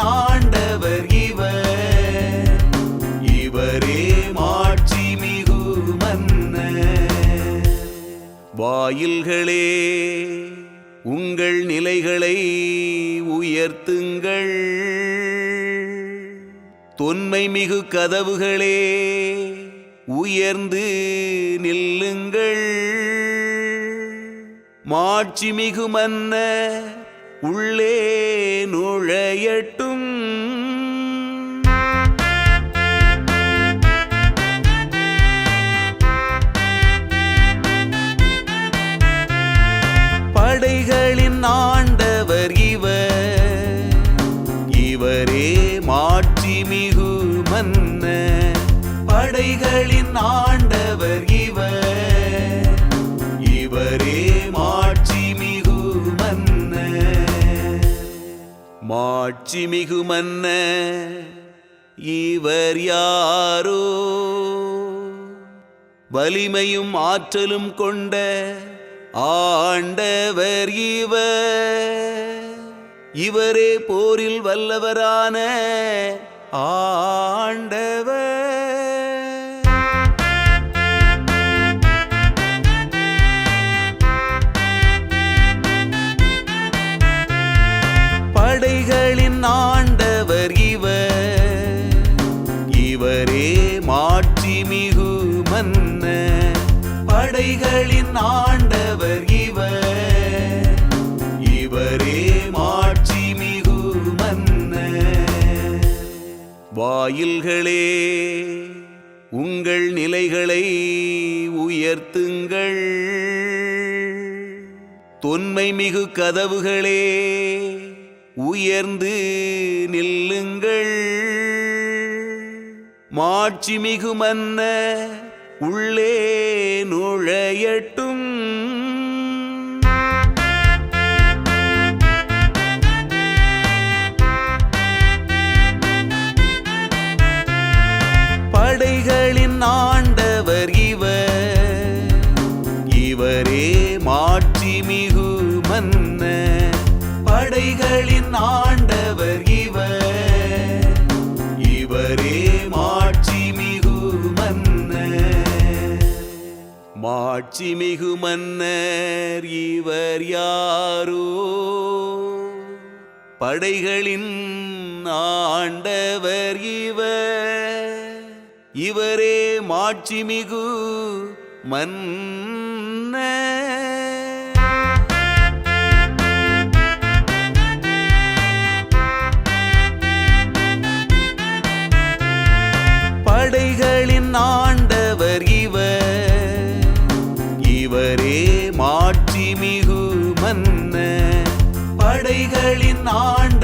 ஆண்டவர் இவர். இவரே மாட்சி மிகு வாயில்களே உங்கள் நிலைகளை உயர்த்துங்கள். தொன்மை மிகு கதவுகளே உயர்ந்து நில்லுங்கள். மாட்சி மிகு மன்ன உள்ளே நுழையட்டும். படைகளின் ஆண்டவர் இவர். இவரே மாற்றி மிகு மன்ன. படைகளின் ஆண்டவர் இவர். இவரே ஆட்சி மிகுமன்ன இவர் யாரோ? வலிமையும் ஆற்றலும் கொண்ட ஆண்டவர் இவர். இவரே போரில் வல்லவரான ஆண்டவர். படைகளின் இவரே மாட்சி மிகு மன்ன படைகளின் ஆண்டவர் இவர். இவரே மாட்சி மிகு மன்ன. வாயில்களே உங்கள் நிலைகளை உயர்த்துங்கள். தொன்மை மிகு கதவுகளே உயர்ந்து நில்லுங்கள். மாட்சி மிகுமன்ன உள்ளே நுழையட்டும். படைகளின் ஆண்டவர் இவர். இவரே மாட்சி மிகு மன்ன படைகளின் ஆண்ட மாட்சி மிகு மன்னர் இவர் யாரோ? படைகளின் ஆண்டவர் இவர். இவரே மாட்சி மிகு மன்ன படைகளின் ஆண்டவர் படைகளின் ஆண்டு